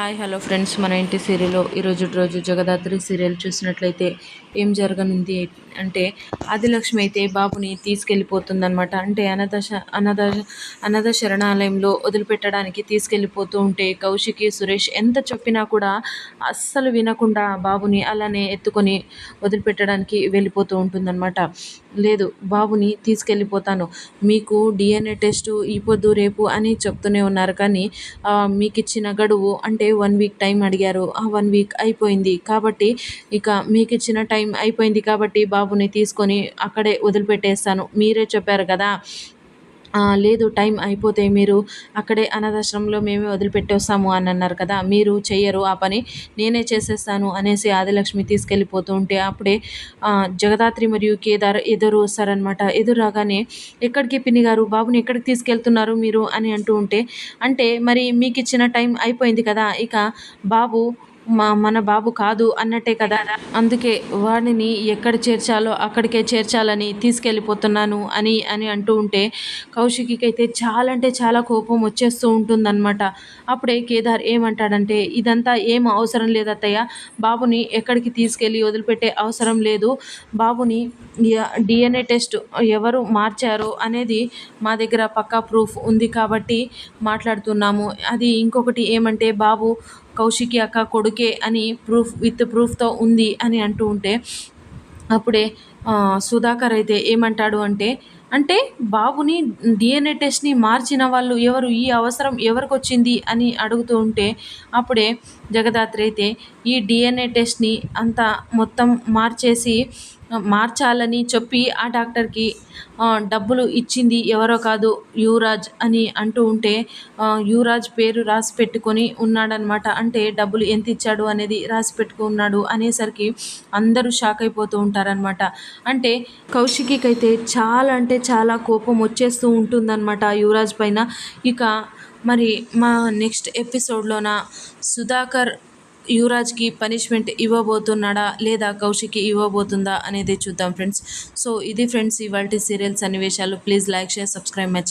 Hi hello friends. మన ఇంటి సీరియల్లో ఈరోజు రోజు జగదాత్రి సీరియల్ చూసినట్లయితే ఏం జరగనుంది అంటే ఆదిలక్ష్మి అయితే బాబుని తీసుకెళ్ళిపోతుందనమాట అంటే అనాథ శ- అనాథ అనాథ శరణాలయంలో వదిలిపెట్టడానికి తీసుకెళ్ళిపోతూ ఉంటే కౌశికి సురేష్ ఎంత చెప్పినా కూడా అస్సలు వినకుండా బాబుని అలానే ఎత్తుకొని వదిలిపెట్టడానికి వెళ్ళిపోతూ ఉంటుందన్నమాట. లేదు బాబుని తీసుకెళ్ళిపోతాను. మీకు డిఎన్ఏ టెస్ట్ ఈ పొద్దు రేపు అని చెప్తూనే ఉన్నారు. కానీ మీకు ఇచ్చిన గడువు అంటే వన్ వీక్ టైం అడిగారు. ఆ వన్ వీక్ అయిపోయింది. కాబట్టి ఇక మీకు ఇచ్చిన టైం అయిపోయింది కాబట్టి బాబుని తీసుకొని అక్కడే వదిలిపెట్టేస్తాను. మీరే చెప్పారు కదా లేదు టైం అయిపోతే మీరు అక్కడే అనాథాశ్రమంలో మేమే వదిలిపెట్టేస్తాము అని అన్నారు కదా మీరు చెయ్యరు ఆ పని నేనే చేసేస్తాను అనేసి ఆదిలక్ష్మి తీసుకెళ్ళిపోతూ ఉంటే అప్పుడే జగదాత్రి మరియు కేదార్ ఎదురు వస్తారనమాట ఎదురు రాగానే ఎక్కడికి పిన్ని గారు? బాబుని ఎక్కడికి తీసుకెళ్తున్నారు మీరు? అని అంటూ ఉంటే అంటే మరి మీకు ఇచ్చిన టైం అయిపోయింది కదా ఇక బాబు మా మన బాబు కాదు అన్నట్టే కదా. అందుకే వాడిని ఎక్కడ చేర్చాలో అక్కడికే చేర్చాలని తీసుకెళ్ళిపోతున్నాను అని అని అంటూ ఉంటే కౌశికి అయితే చాలా అంటే చాలా కోపం వచ్చేస్తూ ఉంటుందన్నమాట. అప్పుడే కేదార్ ఏమంటాడంటే ఇదంతా ఏం అవసరం లేదు అత్తయ్య బాబుని ఎక్కడికి తీసుకెళ్ళి వదిలిపెట్టే అవసరం లేదు. బాబుని డిఎన్ఏ టెస్ట్ ఎవరు మార్చారు అనేది మా దగ్గర పక్కా ప్రూఫ్ ఉంది కాబట్టి మాట్లాడుతున్నాము. అది ఇంకొకటి ఏమంటే బాబు కౌశికి అక్క కొడుకే అని ప్రూఫ్ విత్ ప్రూఫ్తో ఉంది అని అంటూ ఉంటే అప్పుడే సుధాకర్ అయితే ఏమంటాడు అంటే అంటే బాబుని డిఎన్ఏ టెస్ట్ని మార్చిన వాళ్ళు ఎవరు ఈ అవసరం ఎవరికి వచ్చింది అని అడుగుతూ ఉంటే అప్పుడే జగదాత్రి అయితే ఈ డిఎన్ఏ టెస్ట్ని అంతా మొత్తం మార్చేసి మార్చాలని చెప్పి ఆ డాక్టర్కి డబ్బులు ఇచ్చింది ఎవరో కాదు యువరాజ్ అని అంటూ ఉంటే యువరాజ్ పేరు రాసి పెట్టుకొని ఉన్నాడనమాట అంటే డబ్బులు ఎంత ఇచ్చాడు అనేది రాసి పెట్టుకున్నాడు అనేసరికి అందరూ షాక్ అయిపోతూ ఉంటారనమాట అంటే కౌశికి చాలా అంటే చాలా కోపం వచ్చేస్తూ ఉంటుందన్నమాట యువరాజ్ పైన. ఇక మరి మా నెక్స్ట్ ఎపిసోడ్లోన సుధాకర్ యువరాజ్కి పనిష్మెంట్ ఇవ్వబోతున్నాడా లేదా కౌశికి ఇవ్వబోతుందా అనేది చూద్దాం ఫ్రెండ్స్. సో ఇది ఫ్రెండ్స్ ఇవాళ సీరియల్ సన్నివేశాలు. Please like share subscribe my